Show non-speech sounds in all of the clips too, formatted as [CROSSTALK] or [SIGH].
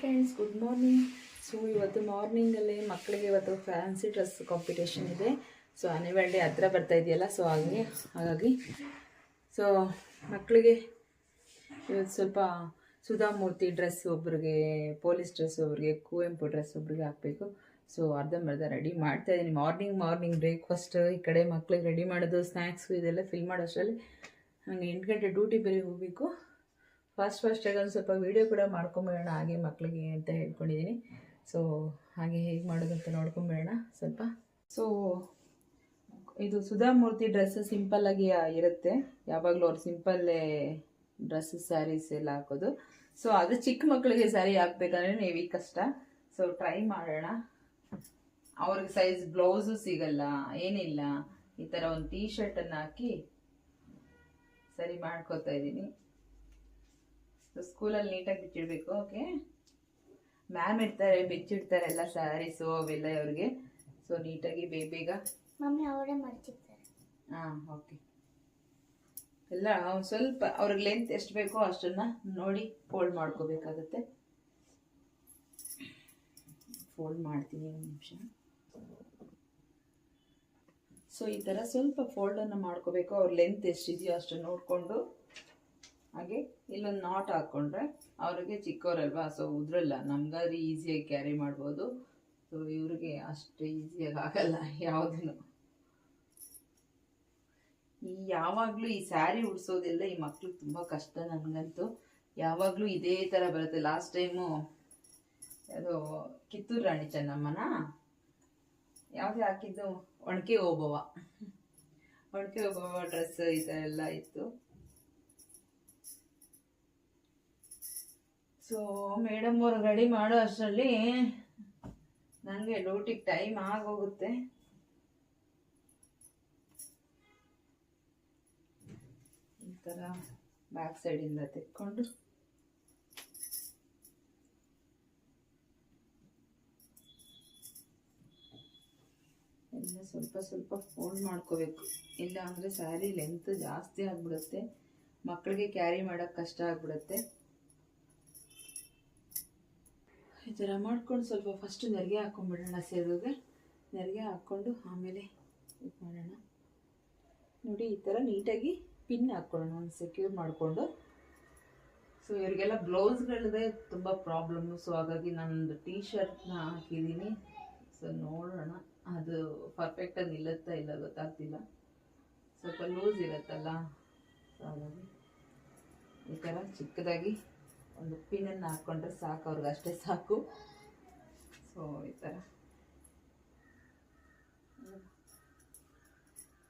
Friends good morning so ಇವತ್ತು ಮಾರ್ನಿಂಗಲ್ಲಿ ಮಕ್ಕಳಿಗೆ ಇವತ್ತು ಫ್ಯಾನ್ಸಿ ಡ್ರೆಸ್ ಕಾಂಪಿಟೇಷನ್ ಇದೆ. ಸೊ ಆ್ಯನಿವಲ್ ಡೇ ಹತ್ರ ಬರ್ತಾ ಇದೆಯಲ್ಲ ಸೊ ಹಾಗೆ, ಹಾಗಾಗಿ. ಸೊ ಮಕ್ಕಳಿಗೆ ಇವತ್ತು ಸ್ವಲ್ಪ ಸುಧಾಮೂರ್ತಿ ಡ್ರೆಸ್ ಒಬ್ರಿಗೆ ಪೊಲೀಸ್ ಡ್ರೆಸ್ ಒಬ್ರಿಗೆ, ಕುವೆಂಪು ಡ್ರೆಸ್ ಒಬ್ರಿಗೆ ಹಾಕಬೇಕು. ಸೊ ಅರ್ಧಂಬರ್ಧ ರೆಡಿ ಮಾಡ್ತಾ ಇದ್ದೀನಿ ಮಾರ್ನಿಂಗ್ ಮಾರ್ನಿಂಗ್ ಬ್ರೇಕ್ಫಾಸ್ಟ್ ಈ ಕಡೆ ಮಕ್ಕಳಿಗೆ ರೆಡಿ ಮಾಡೋದು ಸ್ನ್ಯಾಕ್ಸು ಇದೆಲ್ಲ ಫಿಲ್ ಮಾಡೋಷ್ಟರಲ್ಲಿ. ನನಗೆ ಎಂಟು ಗಂಟೆ ಡ್ಯೂಟಿ ಬೇರೆ ಹೋಗಬೇಕು. ಫಾಸ್ಟ್ ಫಾಸ್ಟಾಗಿ ಒಂದು ಸ್ವಲ್ಪ ವೀಡಿಯೋ ಕೂಡ ಮಾಡ್ಕೊಂಬಿಡೋಣ ಹಾಗೆ ಮಕ್ಕಳಿಗೆ ಅಂತ ಹೇಳ್ಕೊಂಡಿದ್ದೀನಿ ಸೊ ಹಾಗೆ ಹೇಗೆ ಮಾಡೋದು ಅಂತ ನೋಡ್ಕೊಂಬಿಡೋಣ ಸ್ವಲ್ಪ. ಸೊ ಇದು ಸುಧಾಮೂರ್ತಿ ಡ್ರೆಸ್ ಸಿಂಪಲ್ಲಾಗಿ ಇರುತ್ತೆ. ಯಾವಾಗಲೂ ಅವ್ರು ಸಿಂಪಲ್ಲೇ ಡ್ರೆಸ್ ಸ್ಯಾರೀಸ್ ಎಲ್ಲ ಹಾಕೋದು. ಸೊ ಅದು ಚಿಕ್ಕ ಮಕ್ಕಳಿಗೆ ಸ್ಯಾರಿ ಹಾಕ್ಬೇಕಂದ್ರೆ ನೀವು ಕಷ್ಟ. ಸೊ ಟ್ರೈ ಮಾಡೋಣ. ಅವ್ರಿಗೆ ಸೈಜ್ ಬ್ಲೌಸು ಸಿಗಲ್ಲ, ಏನಿಲ್ಲ. ಈ ಥರ ಒಂದು ಟೀ ಶರ್ಟನ್ನು ಹಾಕಿ ಸರಿ ಮಾಡ್ಕೋತಾ ಇದ್ದೀನಿ ಸ್ಕೂಲಲ್ಲಿ ನೀಟಾಗಿ ಬಿಚ್ಚಿಡ್ಬೇಕು ಓಕೆ ಮ್ಯಾಮ್ ಇರ್ತಾರೆ ಬಿಚ್ಚಿಡ್ತಾರೆ ಎಲ್ಲ ಸ್ಯಾರೀಸು ಅವೆಲ್ಲ ಅವ್ರಿಗೆ ಸೊ ನೀಟಾಗಿ ಬೇಗ ಬೇಗ. ಮಮ್ಮಿ ಅವರೇ ಮರ್ಚಿರ್ತಾರೆ. ಹಾಂ ಓಕೆ ಎಲ್ಲ ಒಂದು ಸ್ವಲ್ಪ ಅವ್ರಿಗೆ ಲೆಂತ್ ಎಷ್ಟು ಬೇಕೋ ಅಷ್ಟನ್ನು ನೋಡಿ ಫೋಲ್ಡ್ ಮಾಡ್ಕೋಬೇಕಾಗತ್ತೆ. ಫೋಲ್ಡ್ ಮಾಡ್ತೀನಿ ಒಂದು ನಿಮಿಷ. ಸೊ ಈ ಥರ ಸ್ವಲ್ಪ ಫೋಲ್ಡನ್ನು ಮಾಡ್ಕೋಬೇಕು. ಅವ್ರ ಲೆಂತ್ ಎಷ್ಟಿದೆಯೋ ಅಷ್ಟು ನೋಡಿಕೊಂಡು. ಹಾಗೆ ಇಲ್ಲೊಂದು ನಾಟ್ ಹಾಕ್ಕೊಂಡ್ರೆ ಅವ್ರಿಗೆ ಚಿಕ್ಕವರಲ್ವಾ ಸೊ ಉದ್ರಲ್ಲ. ನಮ್ಗಾದ್ರೆ ಈಸಿಯಾಗಿ ಕ್ಯಾರಿ ಮಾಡ್ಬೋದು. ಸೊ ಇವ್ರಿಗೆ ಅಷ್ಟು ಈಸಿಯಾಗಿ ಆಗಲ್ಲ ಯಾವುದನ್ನು. ಈ ಯಾವಾಗಲೂ ಈ ಸ್ಯಾರಿ ಉಡ್ಸೋದೆಲ್ಲ ಈ ಮಕ್ಳಿಗೆ ತುಂಬ ಕಷ್ಟ ನನಗಂತೂ. ಯಾವಾಗಲೂ ಇದೇ ಥರ ಬರುತ್ತೆ. ಲಾಸ್ಟ್ ಟೈಮು ಅದು ಕಿತ್ತೂರು ರಾಣಿ ಚೆನ್ನಮ್ಮನ? ಯಾವುದೇ ಹಾಕಿದ್ದು? ಒಣಕೆ ಓಬವ್ವ. ಒಣಕೆ ಓಬವ್ವ ಡ್ರೆಸ್ ಈ ಥರ ಎಲ್ಲ ಇತ್ತು. ಸೊ ಮೇಡಮ್ ಅವ್ರು ರೆಡಿ ಮಾಡೋ ಅಷ್ಟರಲ್ಲಿ ನನಗೆ ಡ್ಯೂಟಿಗೆ ಟೈಮ್ ಆಗೋಗುತ್ತೆ. ಈ ಥರ ಬ್ಯಾಕ್ ಸೈಡಿಂದ ತೆಕ್ಕೊಂಡು. ಎಲ್ಲ ಸ್ವಲ್ಪ ಸ್ವಲ್ಪ ಫೋಲ್ಡ್ ಮಾಡ್ಕೋಬೇಕು. ಇಲ್ಲ ಅಂದರೆ ಸ್ಯಾರಿ ಲೆಂತ್ ಜಾಸ್ತಿ ಆಗಿಬಿಡುತ್ತೆ. ಮಕ್ಕಳಿಗೆ ಕ್ಯಾರಿ ಮಾಡೋಕ್ಕೆ ಕಷ್ಟ ಆಗಿಬಿಡುತ್ತೆ. ಈ ಥರ ಮಾಡ್ಕೊಂಡು ಸ್ವಲ್ಪ ಫಸ್ಟು ನೆರಿಗೆ ಹಾಕ್ಕೊಂಡ್ಬಿಡೋಣ ಸೇರಿಗೆ. ನೆರಿಗೆ ಹಾಕ್ಕೊಂಡು ಆಮೇಲೆ ಇದು ಮಾಡೋಣ. ನೋಡಿ, ಈ ಥರ ನೀಟಾಗಿ ಪಿನ್ ಹಾಕ್ಕೊಳ್ಳೋಣ ಒಂದು ಸೆಕ್ಯೂರ್ ಮಾಡಿಕೊಂಡು. ಸೊ ಇವರಿಗೆಲ್ಲ ಬ್ಲೌಸ್ಗಳಿದೆ ತುಂಬ ಪ್ರಾಬ್ಲಮ್ಮು ಸೊ ಹಾಗಾಗಿ ನಾನೊಂದು ಟೀ ಶರ್ಟ್ನ ಹಾಕಿದ್ದೀನಿ. ಸೊ ನೋಡೋಣ. ಅದು ಪರ್ಫೆಕ್ಟಾಗಿ ನಿಲ್ಲುತ್ತಾ ಇಲ್ಲ ಗೊತ್ತಾಗ್ತಿಲ್ಲ. ಸ್ವಲ್ಪ ಲೂಸ್ ಇರುತ್ತಲ್ಲ. ಸೊ ಹಾಗಾಗಿ ಈ ಥರ ಚಿಕ್ಕದಾಗಿ ಒಂದು ಪಿನ್ನನ್ನು ಹಾಕ್ಕೊಂಡ್ರೆ ಸಾಕು ಅವ್ರಿಗೆ ಅಷ್ಟೇ ಸಾಕು. ಸೊ ಈ ಥರ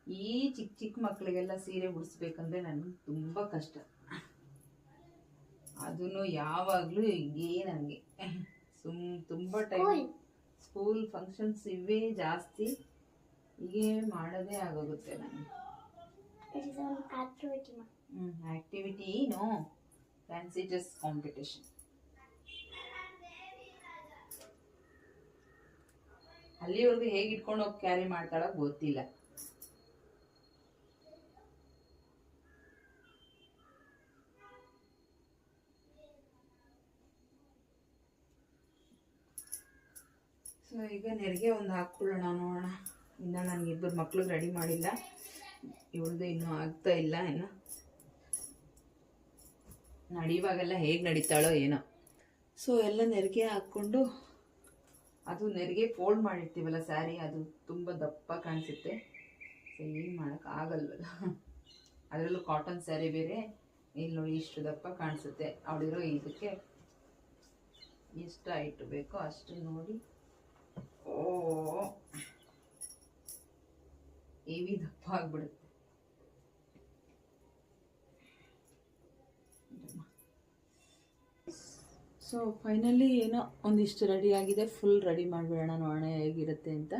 ಈ ಚಿಕ್ಕ ಚಿಕ್ಕ ಮಕ್ಕಳಿಗೆಲ್ಲ ಸೀರೆ ಉಡಿಸ್ಬೇಕಂದ್ರೆ ನನಗೆ ತುಂಬ ಕಷ್ಟ. ಅದನ್ನು ಯಾವಾಗಲೂ ಹಿಂಗೇ ನನಗೆ ಸುಮ್ ತುಂಬ ಟೈಮ್ ಸ್ಕೂಲ್ ಫಂಕ್ಷನ್ಸ್ ಇವೇ ಜಾಸ್ತಿ. ಹೀಗೆ ಮಾಡೋದೇ ಆಗೋಗುತ್ತೆ ನನಗೆ activity no fancy dress competition ಅಲ್ಲಿವರೆಗೂ ಹೇಗೆ ಇಟ್ಕೊಂಡು ಹೋಗಿ ಕ್ಯಾರಿ ಮಾಡ್ತಾಳ ಗೊತ್ತಿಲ್ಲ. ಸೊ ಈಗ ನೆರಿಗೆ ಒಂದು ಹಾಕ್ಕೊಳ್ಳೋಣ, ನೋಡೋಣ. ಇನ್ನು ನನಗೆ ಇಬ್ಬರು ಮಕ್ಳಿಗೆ ರೆಡಿ ಮಾಡಿಲ್ಲ. ಇವಳದು ಇನ್ನೂ ಆಗ್ತಾ ಇಲ್ಲ, ಇನ್ನು. ನಡೆಯುವಾಗೆಲ್ಲ ಹೇಗೆ ನಡೀತಾಳೋ ಏನೋ. ಸೊ ಎಲ್ಲ ನೆರಿಗೆ ಹಾಕ್ಕೊಂಡು ಅದು ನೆರಿಗೆ ಫೋಲ್ಡ್ ಮಾಡಿರ್ತೀವಲ್ಲ ಸ್ಯಾರಿ ಅದು ತುಂಬ ದಪ್ಪ ಕಾಣಿಸುತ್ತೆ. ಸೊ ಏನು ಮಾಡೋಕ್ಕಾಗಲ್ವಲ್ಲ ಅದರಲ್ಲೂ ಕಾಟನ್ ಸ್ಯಾರಿ ಬೇರೆ. ಇಲ್ಲಿ ನೋಡಿ ಇಷ್ಟು ದಪ್ಪ ಕಾಣಿಸುತ್ತೆ. ಅವಳಿರೋ ಇದಕ್ಕೆ ಎಷ್ಟು ಹೈಟ್ ಬೇಕೋ ಅಷ್ಟು ನೋಡಿ. ಓ ಹೆವಿ ದಪ್ಪ ಆಗ್ಬಿಡುತ್ತೆ. ಸೊ ಫೈನಲಿ ಏನೋ ಒಂದಿಷ್ಟು ರೆಡಿ ಆಗಿದೆ. ಫುಲ್ ರೆಡಿ ಮಾಡಿಬಿಡೋಣ, ನೋಡೋಣ ಹೇಗಿರುತ್ತೆ ಅಂತ.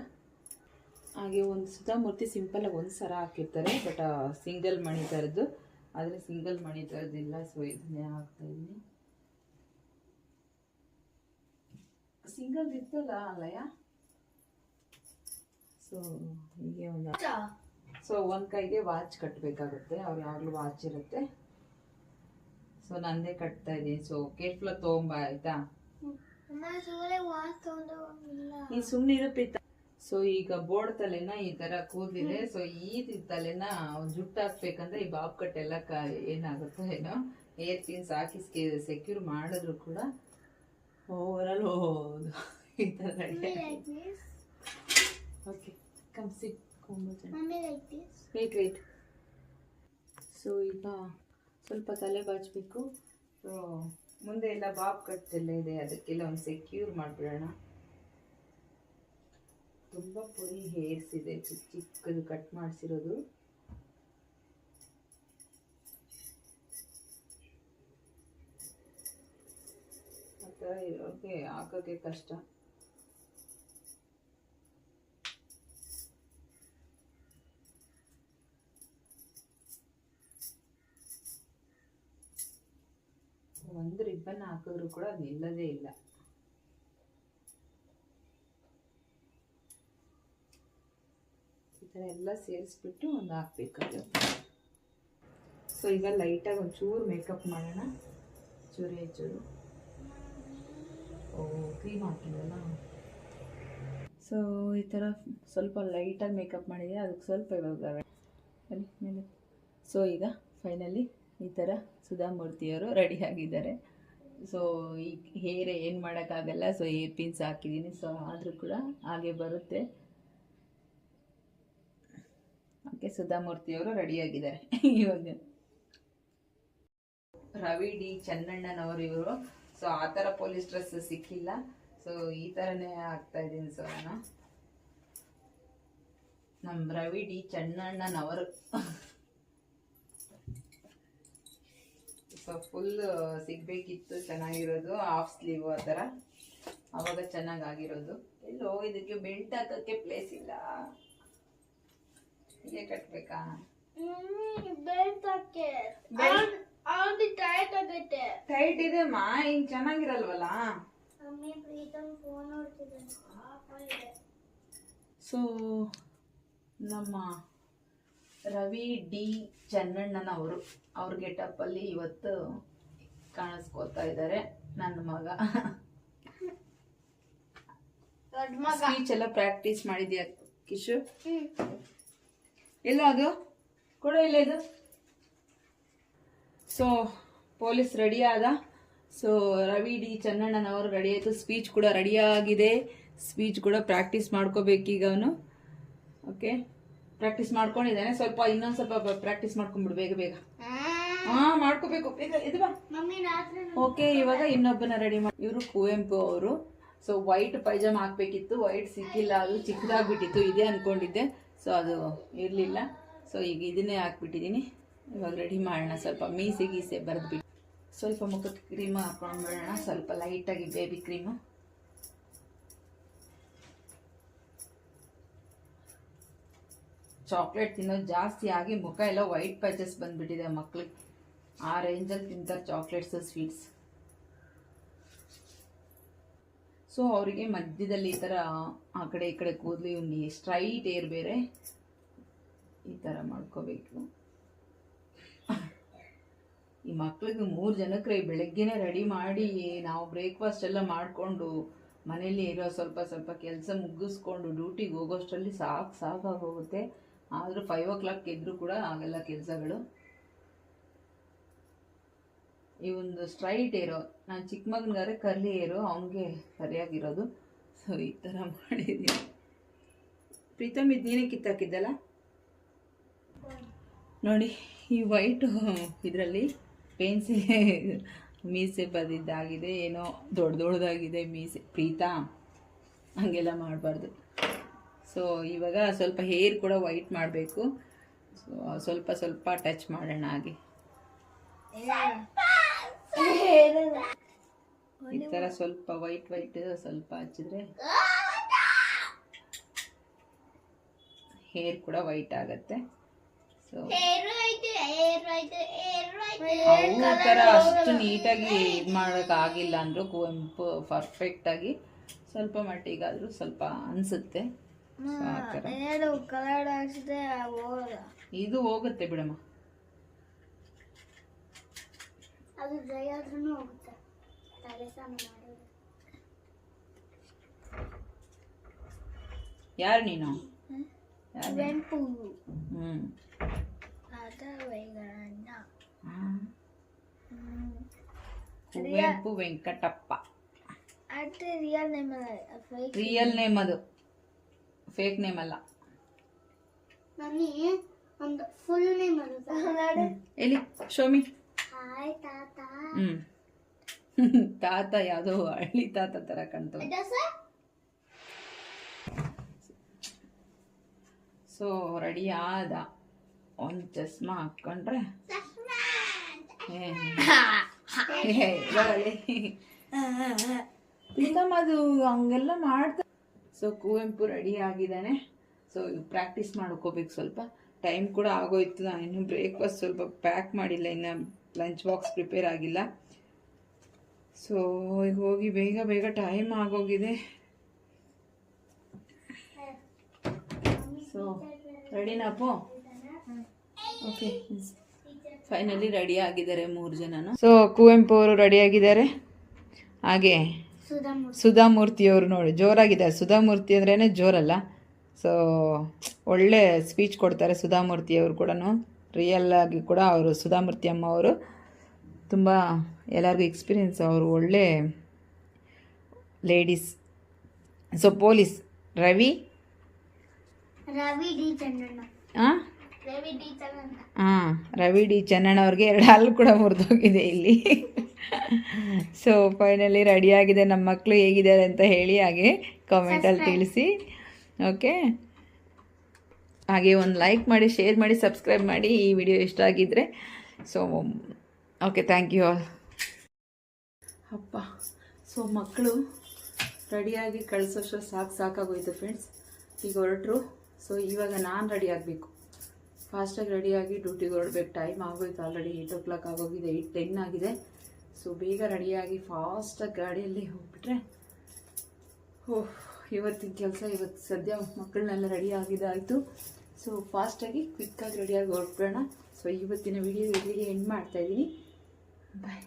ಹಾಗೆ ಒಂದು ಸುತ್ತಮೂರ್ತಿ ಸಿಂಪಲಾಗಿ ಒಂದು ಸರ ಹಾಕಿರ್ತಾರೆ ಬಟ್ ಸಿಂಗಲ್ ಮಣಿ ಥರದ್ದು ಆದರೆ ಸಿಂಗಲ್ ಮಣಿ ಥರದ್ದಿಲ್ಲ ಸೊ ಇದನ್ನೇ ಹಾಕ್ತಾ ಇದ್ದೀನಿ. ಸಿಂಗಲ್ ಇತ್ತಲ್ಲ ಅಲ್ಲಯ್ಯ ಸೊ ಹೀಗೆ ಒಂದು ಸೊ ಒಂದು ಕೈಗೆ ವಾಚ್ ಕಟ್ಟಬೇಕಾಗುತ್ತೆ ಅವ್ರು ಯಾವಾಗಲೂ ವಾಚ್ ಇರುತ್ತೆ. ಸೊ ನಂದೇ ಕಟ್ತಾ ಇದ್ದೀನಿ. ಸೊ ಕೇರ್ಫುಲ್ ತೊಗೊಂಬ ಆಯ್ತಾ? ನೀನ್ ಸುಮ್ಮನೆ ಪ್ರೀತ. ಸೊ ಈಗ ಬೋರ್ಡ್ ತಲೆನ ಈ ತರ ಕೂದಿದೆ ಸೊ ಈ ತಲೆನ ಜುಟ್ಟು ಹಾಕ್ಬೇಕಂದ್ರೆ ಈ ಬಾಬ್ ಕಟ್ ಎಲ್ಲ ಏನಾಗುತ್ತೋ ಏನೋ. ಏರ್ ಪಿನ್ಸ್ ಹಾಕಿ ಸೆಕ್ಯೂರ್ ಮಾಡಿದ್ರು ಕೂಡ ಓವರಲ್ ಹೋದು ಈ ತರ ಓಕೆ ಸೊ ಈಗ ಸ್ವಲ್ಪ ತಲೆ ಬಾಚಬೇಕು. ಸೊ ಮುಂದೆ ಎಲ್ಲ ಬಾಬ್ ಕಟ್ ಎಲ್ಲ ಇದೆ, ಅದಕ್ಕೆಲ್ಲ ಒಂದು ಸೆಕ್ಯೂರ್ ಮಾಡಿಬಿಡೋಣ. ತುಂಬ ಪುರಿ ಹೇರ್ಸ್ ಇದೆ, ಚಿಕ್ಕ ಚಿಕ್ಕದು ಕಟ್ ಮಾಡಿಸಿರೋದು. ಇರೋಕ್ಕೆ ಹಾಕೋಕ್ಕೆ ಕಷ್ಟ. ಒಂದು ರಿಬ್ಬನ್ ಹಾಕಿದ್ರು ಕೂಡ ಅದು ನಿಲ್ಲದೇ ಇಲ್ಲ. ಈ ಥರ ಎಲ್ಲ ಸೇರಿಸ್ಬಿಟ್ಟು ಒಂದು ಹಾಕ್ಬೇಕು ಸೊ ಈಗ ಲೈಟಾಗಿ ಒಂಚೂರು ಮೇಕಪ್ ಮಾಡೋಣ. ಚೂರು ಹೆಚ್ಚೂರು ಓ ಕ್ರೀಮ್ ಹಾಕಿದಲ್ಲ ಸೊ ಈ ಥರ ಸ್ವಲ್ಪ ಲೈಟಾಗಿ ಮೇಕಪ್ ಮಾಡಿದೆ ಅದಕ್ಕೆ ಸ್ವಲ್ಪ ಇವಾಗ ಸೊ ಈಗ ಫೈನಲಿ ಈ ಥರ ಸುಧಾಮೂರ್ತಿಯವರು ರೆಡಿ ಆಗಿದ್ದಾರೆ. ಸೊ ಈ ಹೇರ್ ಏನು ಮಾಡೋಕ್ಕಾಗಲ್ಲ. ಸೊ ಏರ್ ಪಿನ್ಸ್ ಹಾಕಿದ್ದೀನಿ ಸೊ ಆದರೂ ಕೂಡ ಹಾಗೆ ಬರುತ್ತೆ. ಓಕೆ ಸುಧಾಮೂರ್ತಿಯವರು ರೆಡಿಯಾಗಿದ್ದಾರೆ [LAUGHS] ಇವಾಗ. ರವಿ ಡಿ ಚನ್ನಣ್ಣನವರು ಇವರು. ಸೊ ಆ ಥರ ಪೊಲೀಸ್ ಡ್ರೆಸ್ ಸಿಕ್ಕಿಲ್ಲ. ಸೊ ಈ ಥರನೇ ಆಗ್ತಾ ಇದ್ದೀನಿ. ಸೊ ನಾನು ನಮ್ಮ Ravi D Channannavar. [LAUGHS] So full ಸಿಗ್ಬೇಕಿತ್ತು ಚೆನ್ನಾಗಿರೋದು ಹಾಫ್ ಸ್ಲೀವ್ ಆ ಥರ. ಅವಾಗ ಚೆನ್ನಾಗಿ ಆಗಿರೋದು ಎಲ್ಲೋ ಇದಕ್ಕೆ ಬೆಲ್ಟ್ ಹಾಕಕ್ಕೆ ಪ್ಲೇಸ್ ಇಲ್ಲ. ಹೀಗೆ ಕಟ್ಬೇಕಾ? ಟೈಟ್ ಇದೆ ಮಾ ಹಿಂಗ್ ಚೆನ್ನಾಗಿರಲ್ವಲ್ಲ? ಸೊ ನಮ್ಮ ರವಿ ಡಿ ಚೆನ್ನಣ್ಣನವರು ಅವ್ರ ಗೆಟಪ್ಪಲ್ಲಿ ಇವತ್ತು ಕಾಣಿಸ್ಕೋತಾ ಇದ್ದಾರೆ ನನ್ನ ಮಗ. ಸ್ಪೀಚ್ ಎಲ್ಲ ಪ್ರಾಕ್ಟೀಸ್ ಮಾಡಿದ್ಯಾ ಕಿಶು? ಎಲ್ಲ ಅದು? ಕೂಡ ಇಲ್ಲ ಇದು. ಸೊ ಪೊಲೀಸ್ ರೆಡಿ ಆದ. ಸೊ ರವಿ ಡಿ ಚನ್ನಣ್ಣನವರು ರೆಡಿ ಆಯಿತು. ಸ್ಪೀಚ್ ಕೂಡ ರೆಡಿ ಆಗಿದೆ. ಸ್ಪೀಚ್ ಕೂಡ ಪ್ರಾಕ್ಟೀಸ್ ಮಾಡ್ಕೋಬೇಕೀಗ ಅವನು. ಓಕೆ ಪ್ರಾಕ್ಟೀಸ್ ಮಾಡ್ಕೊಂಡಿದ್ದಾನೆ. ಸ್ವಲ್ಪ ಇನ್ನೊಂದು ಸ್ವಲ್ಪ ಪ್ರಾಕ್ಟೀಸ್ ಮಾಡ್ಕೊಂಡ್ಬಿಡು ಬೇಗ ಬೇಗ. ಹಾ ಮಾಡ್ಕೋಬೇಕು. ಬೇಗ ಇದು ಬಾ. ಓಕೆ ಇವಾಗ ಇನ್ನೊಬ್ಬನ ರೆಡಿ ಮಾಡಿ ಇವರು ಕುವೆಂಪು ಅವರು. ಸೊ ವೈಟ್ ಪೈಜಾಮ ಹಾಕ್ಬೇಕಿತ್ತು. ವೈಟ್ ಸಿಕ್ಕಿಲ್ಲ. ಅದು ಚಿಕ್ಕದಾಗ್ಬಿಟ್ಟಿತ್ತು. ಇದೇ ಅನ್ಕೊಂಡಿದ್ದೆ. ಸೊ ಅದು ಇರಲಿಲ್ಲ. ಸೊ ಈಗ ಇದನ್ನೇ ಹಾಕ್ಬಿಟ್ಟಿದ್ದೀನಿ. ಇವಾಗ ರೆಡಿ ಮಾಡೋಣ. ಸ್ವಲ್ಪ ಮೀಸೆ ಗೀಸೆ ಬರೆದ್ಬಿಟ್ಟು. ಸ್ವಲ್ಪ ಮುಖಕ್ಕೆ ಕ್ರೀಮ್ ಹಾಕೊಂಡ್ಬಿಡೋಣ ಸ್ವಲ್ಪ ಲೈಟಾಗಿ ಬೇಬಿ ಕ್ರೀಮು ಚಾಕ್ಲೇಟ್ ತಿನ್ನೋದು ಜಾಸ್ತಿ ಆಗಿ ಮುಖ ಎಲ್ಲ ವೈಟ್ ಪ್ಯಾಚಸ್ ಬಂದ್ಬಿಟ್ಟಿದೆ ಮಕ್ಳಿಗೆ. ಆ ರೇಂಜಲ್ಲಿ ತಿಂತಾರೆ ಚಾಕ್ಲೇಟ್ಸ್ ಸ್ವೀಟ್ಸ್ ಸೊ ಅವರಿಗೆ ಮಧ್ಯದಲ್ಲಿ ಈ ಥರ ಆ ಕಡೆ ಈ ಕಡೆ ಕೂದಲು ಇವನಿಗೆ ಸ್ಟ್ರೈಟ್ ಏರ್ ಬೇರೆ. ಈ ಥರ ಮಾಡ್ಕೋಬೇಕು. ಈ ಮಕ್ಳಿಗೆ ಮೂರು ಜನಕ್ಕೆ ಬೆಳಗ್ಗೆನೆ ರೆಡಿ ಮಾಡಿ, ನಾವು ಬ್ರೇಕ್ಫಾಸ್ಟ್ ಎಲ್ಲ ಮಾಡಿಕೊಂಡು ಮನೇಲಿ ಇರೋ ಸ್ವಲ್ಪ ಸ್ವಲ್ಪ ಕೆಲಸ ಮುಗಿಸ್ಕೊಂಡು ಡ್ಯೂಟಿಗೆ ಹೋಗೋಷ್ಟರಲ್ಲಿ ಸಾಕು ಸಾಕಾಗೋಗುತ್ತೆ ಆದರೂ ಫೈವ್ ಓ ಕ್ಲಾಕ್ ಇದ್ದರೂ ಕೂಡ ಆಗಲ್ಲ ಕೆಲಸಗಳು. ಈ ಒಂದು ಸ್ಟ್ರೈಟ್ ಏರೋ ನಾನು ಚಿಕ್ಕ ಮಗನಿಗಾರೆ ಕರ್ಲಿ ಏರೋ ಅವನಿಗೆ ಸರಿಯಾಗಿರೋದು. ಸೊ ಈ ಥರ ಮಾಡಿದ್ದೀನಿ ಪ್ರೀತಮ್ ಇದು ನೀನೇ ಕಿತ್ತಾಕಿದ್ದಲ್ಲ? ನೋಡಿ, ಈ ವೈಟ್ ಇದರಲ್ಲಿ ಪೆನ್ಸಿಲ್ ಮೀಸೆ ಬದಿದ್ದಾಗಿದೆ, ಏನೋ ದೊಡ್ಡ ದೊಡ್ಡದಾಗಿದೆ ಮೀಸೆ. ಪ್ರೀತಾ, ಹಂಗೆಲ್ಲ ಮಾಡಬಾರ್ದು. ಸೊ ಇವಾಗ ಸ್ವಲ್ಪ ಹೇರ್ ಕೂಡ ವೈಟ್ ಮಾಡಬೇಕು. ಸ್ವಲ್ಪ ಸ್ವಲ್ಪ ಟಚ್ ಮಾಡೋಣ ಹಾಗೆ. ಈ ಥರ ಸ್ವಲ್ಪ ವೈಟ್ ವೈಟ್ ಸ್ವಲ್ಪ ಹಚ್ಚಿದ್ರೆ ಹೇರ್ ಕೂಡ ವೈಟ್ ಆಗತ್ತೆ. ಸೊ ಅಷ್ಟು ನೀಟಾಗಿ ಇದು ಮಾಡೋಕ್ಕಾಗಿಲ್ಲ ಅಂದರೂ ಕುವೆಂಪು ಪರ್ಫೆಕ್ಟಾಗಿ ಸ್ವಲ್ಪ ಮಟ್ಟಿಗಾದರೂ ಸ್ವಲ್ಪ ಅನಿಸುತ್ತೆ. ಏನು ಕಲರ್ ಹಾಕ್ಸಿದೆ ಇದು ಹೋಗುತ್ತೆ ಬಿಡಮ್ಮ. ಅದು ಡ್ರೈ ಆದ್ರೂ ಹೋಗುತ್ತೆ. ತಲೆ ಸ್ನಾನ ಯಾರು ನೀನು? ಬೆಂಪು ಹ್ಞೂ ಕುವೆಂಪು ವೆಂಕಟಪ್ಪ. ರಿಯಲ್ ನೇಮ್ ಅದು. ಫೇಕ್ ನೇಮ್ ಅಲ್ಲ. ಮಮ್ಮಿ ಒಂದು ಫುಲ್ ನೇಮ್ ಅದು ಎಲ್ಲಿ? ಶೋಮಿ ಹಾಯ್ ತಾತ. ಹ್ಞೂ [LAUGHS] ತಾತ ಯಾವುದೋ ಹಳ್ಳಿ ತಾತ ತರ ಕಂತು ಸೊ ರೆಡಿ ಆದ. ಒಂದು ಚಸ್ಮಾ ಹಾಕ್ಕೊಂಡ್ರೆ. ಪ್ರೀತಮ್ ಅದು ಹಂಗೆಲ್ಲ ಮಾಡ್ತಾ ಸೊ ಕುವೆಂಪು ರೆಡಿ ಆಗಿದ್ದಾನೆ. ಸೊ ಪ್ರಾಕ್ಟೀಸ್ ಮಾಡ್ಕೋಬೇಕು ಸ್ವಲ್ಪ. ಟೈಮ್ ಕೂಡ ಆಗೋಯ್ತು. ನಾನು ಇನ್ನೂ ಬ್ರೇಕ್ಫಾಸ್ಟ್ ಸ್ವಲ್ಪ ಪ್ಯಾಕ್ ಮಾಡಿಲ್ಲ. ಇನ್ನು ಲಂಚ್ ಬಾಕ್ಸ್ ಪ್ರಿಪೇರ್ ಆಗಿಲ್ಲ. ಸೊ ಹೋಗಿ ಬೇಗ ಬೇಗ ಟೈಮ್ ಆಗೋಗಿದೆ. ಸೊ ರೆಡಿನಾಪು ಓಕೆ ಫೈನಲಿ ರೆಡಿ ಆಗಿದ್ದಾರೆ ಮೂರು ಜನನು. ಸೊ ಕುವೆಂಪು ಅವರು ರೆಡಿ ಆಗಿದ್ದಾರೆ. ಹಾಗೆ. ಸುಧಾಮೂರ್ತಿಯವರು ನೋಡಿ ಜೋರಾಗಿದ್ದಾರೆ ಸುಧಾಮೂರ್ತಿ ಅಂದ್ರೇ ಜೋರಲ್ಲ. ಸೊ ಒಳ್ಳೆ ಸ್ಪೀಚ್ ಕೊಡ್ತಾರೆ ಸುಧಾಮೂರ್ತಿಯವರು ಕೂಡ ರಿಯಲ್ ಆಗಿ ಕೂಡ ಅವರು ಸುಧಾಮೂರ್ತಿ ಅಮ್ಮ ಅವರು ತುಂಬ ಎಲ್ಲರಿಗೂ ಎಕ್ಸ್ಪೀರಿಯನ್ಸ್ ಅವರು ಒಳ್ಳೆ ladies so police Ravi? Ravi D Chandranna. ಹಾಂ ರವಿ ಡಿ ಚನ್ನಣ್ಣ ಅವ್ರಿಗೆ ಎರಡು ಹಾಲು ಕೂಡ ಮುರಿದೋಗಿದೆ ಇಲ್ಲಿ. ಸೊ ಫೈನಲಿ ರೆಡಿಯಾಗಿದೆ ನಮ್ಮ ಮಕ್ಕಳು ಹೇಗಿದ್ದಾರೆ ಅಂತ ಹೇಳಿ ಹಾಗೆ ಕಾಮೆಂಟಲ್ಲಿ ತಿಳಿಸಿ. ಓಕೆ ಹಾಗೆ ಒಂದು ಲೈಕ್ ಮಾಡಿ ಶೇರ್ ಮಾಡಿ ಸಬ್ಸ್ಕ್ರೈಬ್ ಮಾಡಿ ಈ ವಿಡಿಯೋ ಇಷ್ಟ ಆಗಿದ್ದರೆ so okay thank you all ಅಪ್ಪ ಸೊ ಮಕ್ಕಳು ರೆಡಿಯಾಗಿ ಕಳಿಸೋಷ್ಟು ಸಾಕು ಸಾಕಾಗೋಯ್ತು ಫ್ರೆಂಡ್ಸ್ ಈಗ ಹೊರಟರು ಸೊ ಇವಾಗ ನಾನು ರೆಡಿ ಆಗಬೇಕು. ಫಾಸ್ಟಾಗಿ ರೆಡಿಯಾಗಿ ಡ್ಯೂಟಿಗೆ ಹೊರಡ್ಬೇಕು. ಟೈಮ್ ಆಗೋಯ್ತು ಆಲ್ರೆಡಿ ಏಯ್ಟ್ ಓ ಕ್ಲಾಕ್ ಆಗೋಗಿದೆ, ಏಯ್ಟ್ ಟೆನ್ ಆಗಿದೆ. ಸೊ ಬೇಗ ರೆಡಿಯಾಗಿ ಫಾಸ್ಟಾಗಿ ಗಾಡಿಯಲ್ಲಿ ಹೋಗ್ಬಿಟ್ರೆ, ಓಹ್, ಇವತ್ತಿನ ಕೆಲಸ, ಇವತ್ತು ಸದ್ಯ ಮಕ್ಕಳನ್ನೆಲ್ಲ ರೆಡಿ ಆಗಿದ್ದಾಯಿತು ಸೊ ಫಾಸ್ಟಾಗಿ ಕ್ವಿಕ್ಕಾಗಿ ರೆಡಿಯಾಗಿ ಹೊರಡ್ಬೇಡ ಸೊ ಇವತ್ತಿನ ವಿಡಿಯೋ ಇಲ್ಲಿಗೆ ಎಂಡ್ ಮಾಡ್ತಾಯಿದ್ದೀನಿ ಬಾಯ್